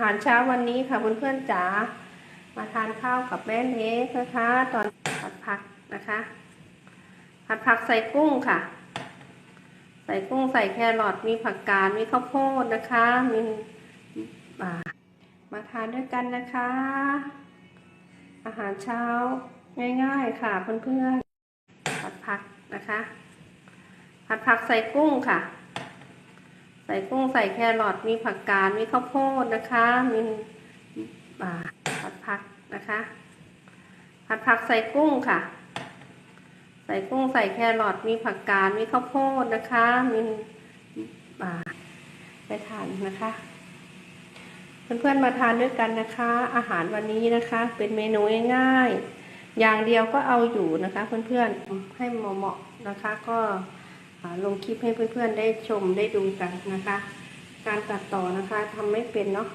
หารเช้าวันนี้ค่ะเพื่อนๆจ๋ามาทานข้าวกับแม่เล็กนะคะ ตอนผัดผักนะคะ ผัดผักใส่กุ้งค่ะ ใส่กุ้งใส่แครอทมีผักกาดมีข้าวโพดนะคะ มีอ่ามาทานด้วยกันนะคะ อาหารเช้าง่ายๆค่ะเพื่อนๆผัดผักนะคะ ผัดผักใส่กุ้งค่ะ ส่กุ้งใส่แครอทมีผักกาดมีข้าวโพดนะคะ มีอ่าผัดผักนะคะ ผัดผักใส่กุ้งค่ะ ใส่กุ้งใส่แครอทมีผักกาดมีข้าวโพดนะคะ มีอ่าไปทานนะคะเพื่อนๆมาทานด้วยกันนะคะ อาหารวันนี้นะคะ เป็นเมนูง่ายๆอย่างเดียวก็เอาอยู่นะคะ เพื่อนๆให้เหมาะๆนะคะ ก็ ลงคลิปให้เพื่อนๆได้ชมได้ดูกันนะคะ การตัดต่อนะคะทำไม่เป็นเนาะ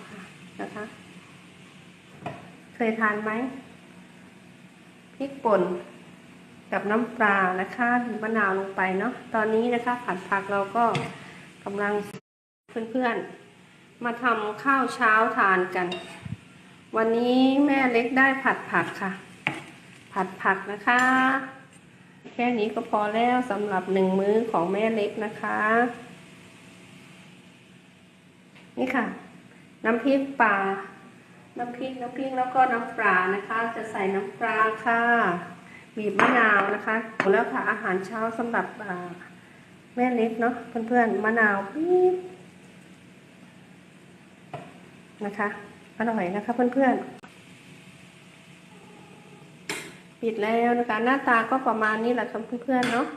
นะคะ เคยทานไหมพริกป่นกับน้ำปลานะคะมะนาวลงไปเนาะตอนนี้นะคะผัดผักเราก็กำลังเพื่อนๆ มาทำข้าวเช้าทานกัน วันนี้แม่เล็กได้ผัดผักค่ะ ผัดผักนะคะ แค่นี้ก็พอแล้วสำหรับหนึ่งมื้อของแม่เล็กนะคะ นี่ค่ะ น้ำพริกปลาน้ำพริกน้ำพริกแล้วก็น้ำปลานะคะ จะใส่น้ำปลาค่ะ บีบมะนาวนะคะหมดแล้วค่ะอาหารเช้าสำหรับแม่เล็กเนาะเพื่อนๆมะนาวบีบนะคะอร่อยนะคะเพื่อนๆ ปิดแล้วนะคะ หน้าตาก็ประมาณนี้แหละค่ะเพื่อนๆเนาะ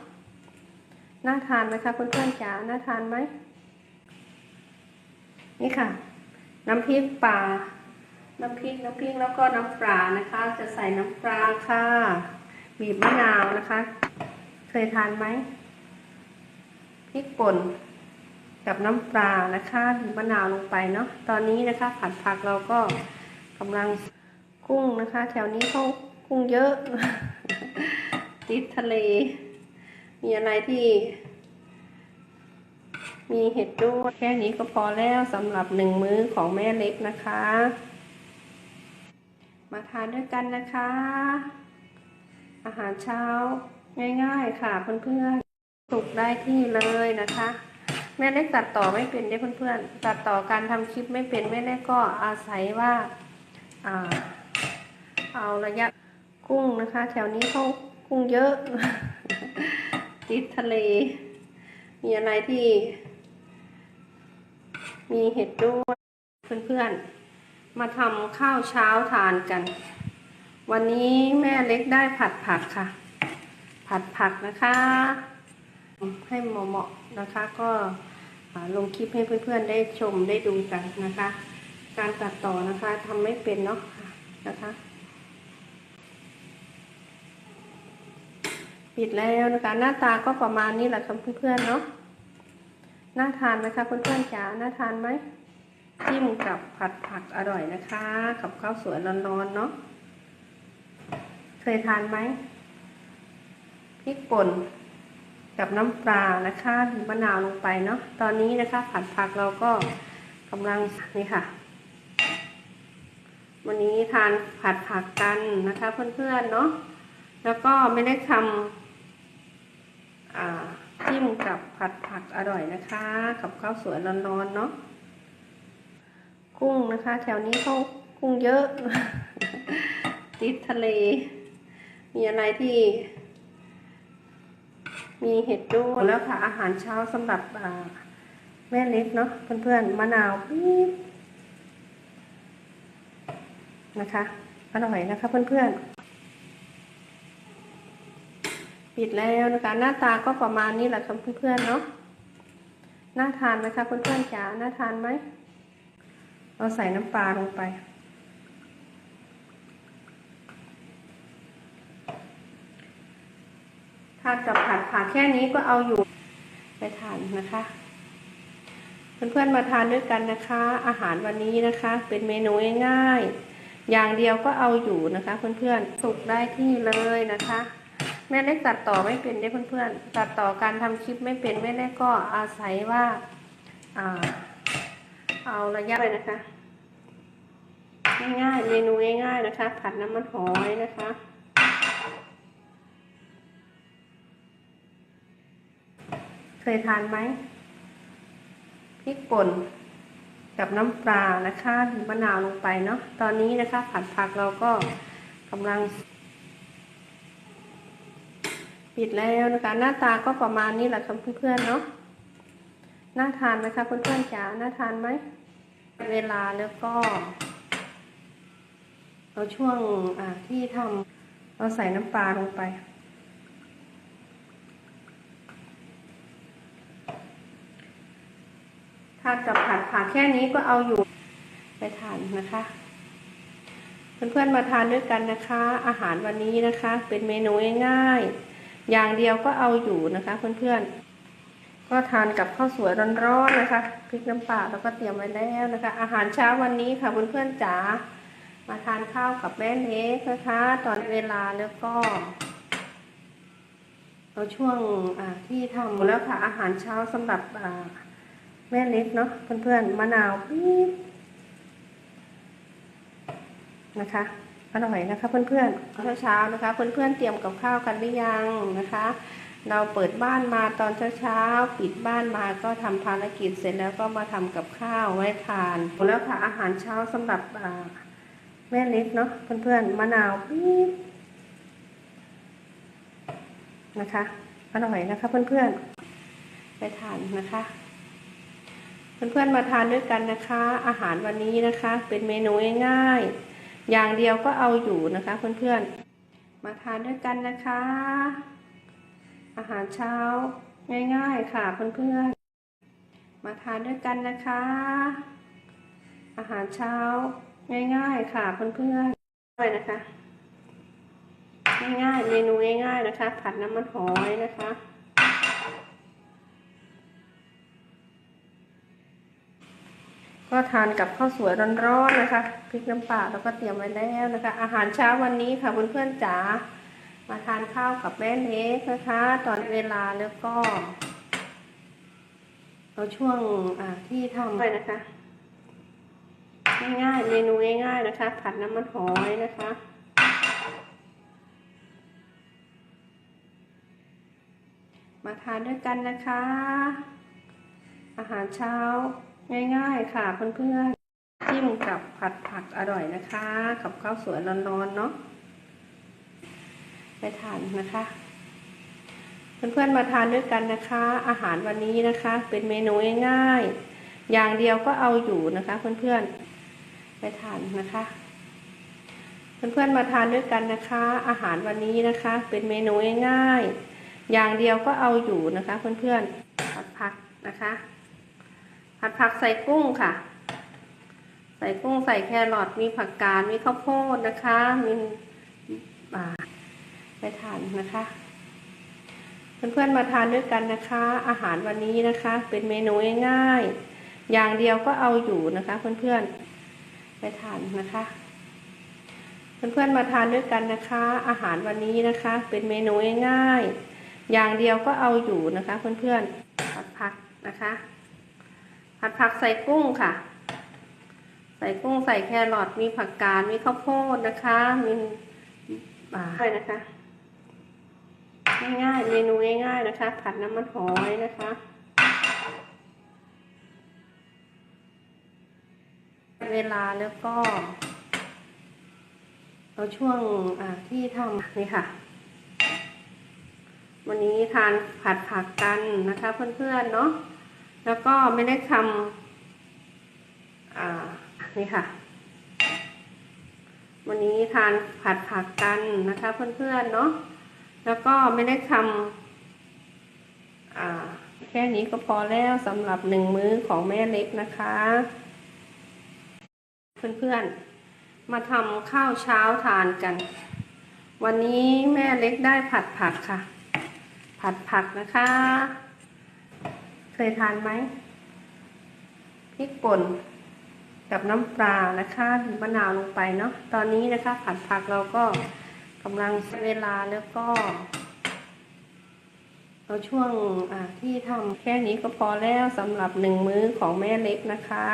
น่าทานไหมคะเพื่อนๆจ๋าน่าทานไหมนี่ค่ะ น้ำพริกปลาน้ำพริกน้ำพริกแล้วก็น้ำปลานะคะ จะใส่น้ำปลาค่ะบีบมะนาวนะคะ เคยทานไหมพริกป่นกับน้ำปลานะคะบีบมะนาวลงไปเนาะตอนนี้นะคะ ผัดผักเราก็กำลังกุ้งนะคะ แถวนี้เขา กุ้งเยอะ ติดทะเล มีอะไรที่ มีเห็ดด้วยแค่นี้ก็พอแล้วสำหรับหนึ่งมื้อของแม่เล็กนะคะ มาทานด้วยกันนะคะ อาหารเช้าง่ายๆค่ะเพื่อนๆสุกได้ที่เลยนะคะ แม่เล็กตัดต่อไม่เป็นเด้เพื่อนๆ ตัดต่อการทำคลิปไม่เป็นแม่เล็กก็อาศัยว่า อ่า เอาระยะ กุ้งนะคะ แถวนี้เขากุ้งเยอะ ติดทะเล มีอะไรที่ มีเห็ดด้วยเพื่อนๆ มาทำข้าวเช้าทานกัน วันนี้แม่เล็กได้ผัดผักค่ะ ผัดผักนะคะ ให้เหมาะๆนะคะ ก็ลงคลิปให้เพื่อนๆ ได้ชมได้ดูกันนะคะ การตัดต่อนะคะทำไม่เป็นเนาะนะคะ ปิดแล้วนะคะ หน้าตาก็ประมาณนี้แหละค่ะเพื่อนๆเนาะน่าทานไหมคะเพื่อนๆจ๋าน่าทานไหมจิ้มกับผัดผักอร่อยนะคะ กับข้าวสวยร้อนๆเนาะเคยทานไหมพริกป่นกับน้ำปลานะคะบีบมะนาวลงไปเนาะตอนนี้นะคะ ผัดผักเราก็กำลังนี่ค่ะ วันนี้ทานผัดผักกันนะคะ เพื่อนๆเนาะแล้วก็ไม่ได้ทำ จิ้มกับผัดผักอร่อยนะคะ กับข้าวสวยร้อนๆเนาะกุ้งนะคะ แถวนี้เขากุ้งเยอะติดทะเล มีอะไรที่ มีเห็ดด้วยแล้วค่ะ อาหารเช้าสำหรับแม่เล็กเนาะเพื่อนๆมะนาวปี๊บนะคะอร่อยนะคะเพื่อนๆ ปิดแล้วนะคะ หน้าตาก็ประมาณนี้แหละค่ะเพื่อนๆเนาะน่าทานไหมคะเพื่อนๆจ๋าน่าทานไหมเราใส่น้ำปลาลงไป ทานกับผัดผักแค่นี้ก็เอาอยู่ไปทานนะคะ เพื่อนๆมาทานด้วยกันนะคะ อาหารวันนี้นะคะ เป็นเมนูง่ายๆอย่างเดียวก็เอาอยู่นะคะ เพื่อนๆสุกได้ที่เลยนะคะ แม่เล็กตัดต่อไม่เป็นได้เพื่อนๆ ตัดต่อการทำคลิปไม่เป็นแม่เล็กก็อาศัยว่าอ่าเอาระยะไปนะคะ ง่ายๆเมนูง่ายๆนะคะ ผัดน้ำมันหอยนะคะ เคยทานไหมพริกป่นกับน้ำปลานะคะมะนาวลงไปเนาะตอนนี้นะคะ ผัดผักเราก็กำลัง ปิดแล้วนะคะ หน้าตาก็ประมาณนี้แหละค่ะเพื่อนๆเนาะน่าทานไหมคะเพื่อนๆจ๋าน่าทานไหมเวลาแล้วก็เราช่วงอ่าที่ทำเราใส่น้ำปลาลงไป ทานกับผัดผักแค่นี้ก็เอาอยู่ไปทานนะคะ เพื่อนๆมาทานด้วยกันนะคะ อาหารวันนี้นะคะ เป็นเมนูง่ายๆ อย่างเดียวก็เอาอยู่นะคะ เพื่อนๆ ก็ทานกับข้าวสวยร้อนๆนะคะพริกน้ำปลาแล้วก็เตรียมไว้แล้วนะคะ อาหารเช้าวันนี้ค่ะเพื่อนๆจ๋ามาทานข้าวกับแม่เล็กนะคะ ตอนเวลาแล้วก็เราช่วงที่ทำแล้วค่ะ อาหารเช้าสำหรับแม่เล็กเนาะเพื่อนๆมะนาวปี๊บนะคะ อร่อยนะคะ เพื่อนๆเช้าๆนะคะ เพื่อนๆเตรียมกับข้าวกันหรือยังนะคะ เราเปิดบ้านมาตอนเช้าๆปิดบ้านมาก็ทำภารกิจเสร็จแล้วก็มาทำกับข้าวไว้ทานแล้วค่ะอาหารเช้าสำหรับแม่เล็กเนาะเพื่อนๆมะนาวปี๊บนะคะอร่อยนะคะ เพื่อนๆไปทานนะคะเพื่อนๆมาทานด้วยกันนะคะ อาหารวันนี้นะคะ เป็นเมนูง่ายๆ อย่างเดียวก็เอาอยู่นะคะเพื่อนๆ มาทานด้วยกันนะคะ อาหารเช้าง่ายๆค่ะเพื่อนๆ มาทานด้วยกันนะคะ อาหารเช้าง่ายๆค่ะเพื่อนๆด้วยนะคะ ง่ายๆ เมนูง่ายๆนะคะ ผัดน้ำมันหอยนะคะ ก็ทานกับข้าวสวยร้อนๆนะคะพริกน้ำปลาแล้วก็เตรียมไว้แล้วนะคะ อาหารเช้าวันนี้ค่ะเพื่อนๆจ๋ามาทานข้าวกับแม่เล็กนะคะ ตอนเวลาแล้วก็เราช่วงที่ทำไปนะคะ ง่ายๆเมนูง่ายๆนะคะ ผัดน้ำมันหอยนะคะมาทานด้วยกันนะคะ อาหารเช้า ง่ายๆค่ะเพื่อนๆจิ้มกับผัดผักอร่อยนะคะ กับข้าวสวยร้อนๆเนาะไปทานนะคะ เพื่อนๆมาทานด้วยกันนะคะ อาหารวันนี้นะคะ เป็นเมนูง่ายๆอย่างเดียวก็เอาอยู่นะคะ เพื่อนๆไปทานนะคะ เพื่อนๆมาทานด้วยกันนะคะ อาหารวันนี้นะคะ เป็นเมนูง่ายๆอย่างเดียวก็เอาอยู่นะคะ เพื่อนๆผัดผักนะคะ ผัดผักใส่กุ้งค่ะ ใส่กุ้งใส่แครอทมีผักกาดมีข้าวโพดนะคะ มีอ่าไปทานนะคะ เพื่อนๆมาทานด้วยกันนะคะ อาหารวันนี้นะคะ เป็นเมนูง่ายๆอย่างเดียวก็เอาอยู่นะคะ เพื่อนๆไปทานนะคะ เพื่อนๆมาทานด้วยกันนะคะ อาหารวันนี้นะคะ เป็นเมนูง่ายๆอย่างเดียวก็เอาอยู่นะคะ เพื่อนๆผัดผักนะคะ ผัดผักใส่กุ้งค่ะ ใส่กุ้งใส่แครอทมีผักกาดมีข้าวโพดนะคะ มีอ่าด้วยนะคะ ง่ายๆเมนูง่ายๆนะคะ ผัดน้ำมันหอยนะคะเวลาแล้วก็เราช่วงอ่าที่ทำนี่ค่ะ วันนี้ทานผัดผักกันนะคะเพื่อนๆเนาะ แล้วก็ไม่ได้ทำนี่ค่ะ วันนี้ทานผัดผักกันนะคะเพื่อนๆเนาะแล้วก็ไม่ได้ทำแค่นี้ก็พอแล้วสำหรับหนึ่งมื้อของแม่เล็กนะคะ เพื่อนๆ มาทำข้าวเช้าทานกัน วันนี้แม่เล็กได้ผัดผักค่ะ ผัดผักนะคะ เคยทานไหมพริกป่นกับน้ำปลานะคะมะนาวลงไปเนาะตอนนี้นะคะผัดผักเราก็กำลังเวลาแล้วก็เราช่วงที่ทำแค่นี้ก็พอแล้วสำหรับหนึ่งมื้อของแม่เล็กนะคะ